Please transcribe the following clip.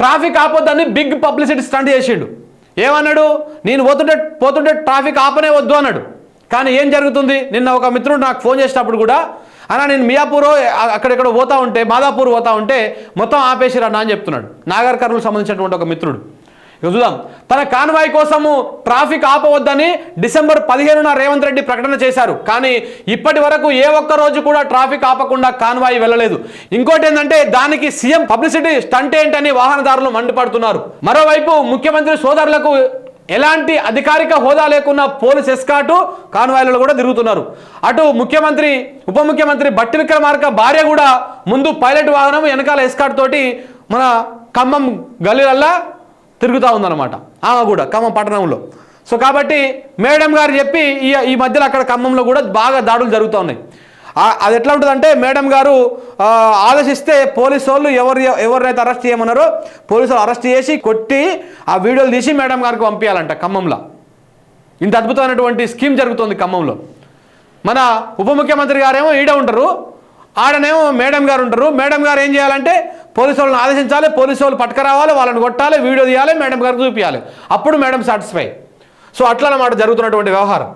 Traffic ఆపొద్దని big publicity stunt చేసిండు. ఏమన్నాడు? నేను పోతుంటే పోతుంటే ట్రాఫిక్ ఆపనే వద్దు అన్నాడు. కానీ ఏం జరుగుతుంది? నిన్న ఒక మిత్రుడు నాకు ఫోన్ చేసినప్పుడు కూడా అన్న నేను మియాపూర్ అక్కడెక్కడ పోతా ఉంటే మాదాపూర్ పోతా ఉంటే మొత్తం ఆపేసిరా అని చెప్తున్నాడు. నాగర్ కర్నూలు సంబంధించినటువంటి ఒక మిత్రుడు. ఇక చూద్దాం. తన కాన్వాయ్ కోసము ట్రాఫిక్ ఆపవద్దని డిసెంబర్ పదిహేనున రేవంత్ రెడ్డి ప్రకటన చేశారు. కానీ ఇప్పటి వరకు ఏ ఒక్క రోజు కూడా ట్రాఫిక్ ఆపకుండా కాన్వాయ్ వెళ్ళలేదు. ఇంకోటి ఏంటంటే దానికి సీఎం పబ్లిసిటీ స్టంట్ ఏంటని వాహనదారులు మండిపడుతున్నారు. మరోవైపు ముఖ్యమంత్రి సోదరులకు ఎలాంటి అధికారిక హోదా లేకున్న పోలీస్ ఎస్కాటు కాన్వాయ్లలో కూడా తిరుగుతున్నారు. అటు ముఖ్యమంత్రి ఉప ముఖ్యమంత్రి బట్టి విక్రమార్క భార్య కూడా ముందు పైలట్ వాహనం వెనకాల ఎస్కాట్ తోటి మన ఖమ్మం గల్లీలల్లా తిరుగుతూ ఉందన్నమాట. ఆమె కూడా ఖమ్మం పట్టణంలో. సో కాబట్టి మేడం గారు చెప్పి ఈ ఈ మధ్యలో అక్కడ ఖమ్మంలో కూడా బాగా దాడులు జరుగుతూ ఉన్నాయి. అది ఎట్లా ఉంటుందంటే మేడం గారు ఆలోచిస్తే పోలీసు వాళ్ళు ఎవరు ఎవరినైతే అరెస్ట్ చేయమన్నారో పోలీసు వాళ్ళు అరెస్ట్ చేసి కొట్టి ఆ వీడియోలు తీసి మేడం గారికి పంపించాలంట ఖమ్మంలో. ఇంత అద్భుతమైనటువంటి స్కీమ్ జరుగుతుంది ఖమ్మంలో. మన ఉప ముఖ్యమంత్రి గారేమో ఈడ ఉంటారు. ఆడనేమో మేడం గారు ఉంటారు. మేడం గారు ఏం చేయాలంటే పోలీసు వాళ్ళని ఆదేశించాలి పోలీసు వాళ్ళు పట్టుకురావాలి వాళ్ళని కొట్టాలి వీడియో తీయాలి మేడం గారికి చూపించాలి అప్పుడు మేడం సాటిస్ఫై సో అట్లా అన్నమాట జరుగుతున్నటువంటి వ్యవహారం.